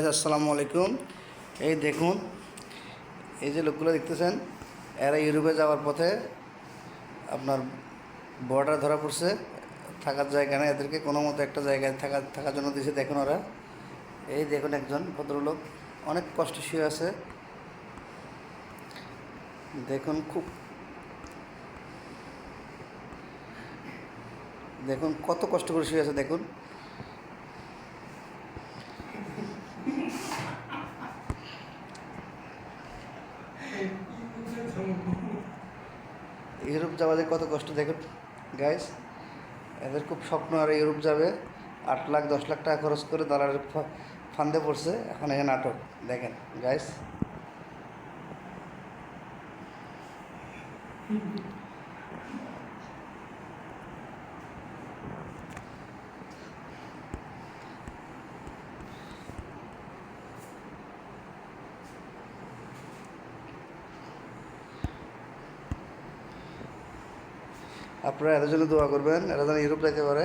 আসসালামু আলাইকুম। এই দেখুন, এই যে লোকগুলো দেখতেছেন, এরা ইউরোপে যাওয়ার পথে আপনার বর্ডার ধরা পড়ছে। থাকার জায়গা না এদেরকে, কোনো মতো একটা জায়গায় থাকা, থাকার জন্য দিয়েছে দেখুন ওরা। এই দেখুন একজন ভদ্রলোক, অনেক কষ্ট শুয়ে আছে। দেখুন খুব, দেখুন কত কষ্ট করে শুয়ে আছে, দেখুন। ইউরোপ যাওয়া কত কষ্ট, দেখুন গাইস এদের খুব স্বপ্ন, আর ইউরোপ যাবে, আট লাখ, দশ লাখ টাকা খরচ করে দালালের ফান্দে পড়ছে, এখন এখানে নাটক, দেখেন গাইস আপনারা এদের জন্য দোয়া করবেন এরা যেন ইউরোপ যাইতে পারে।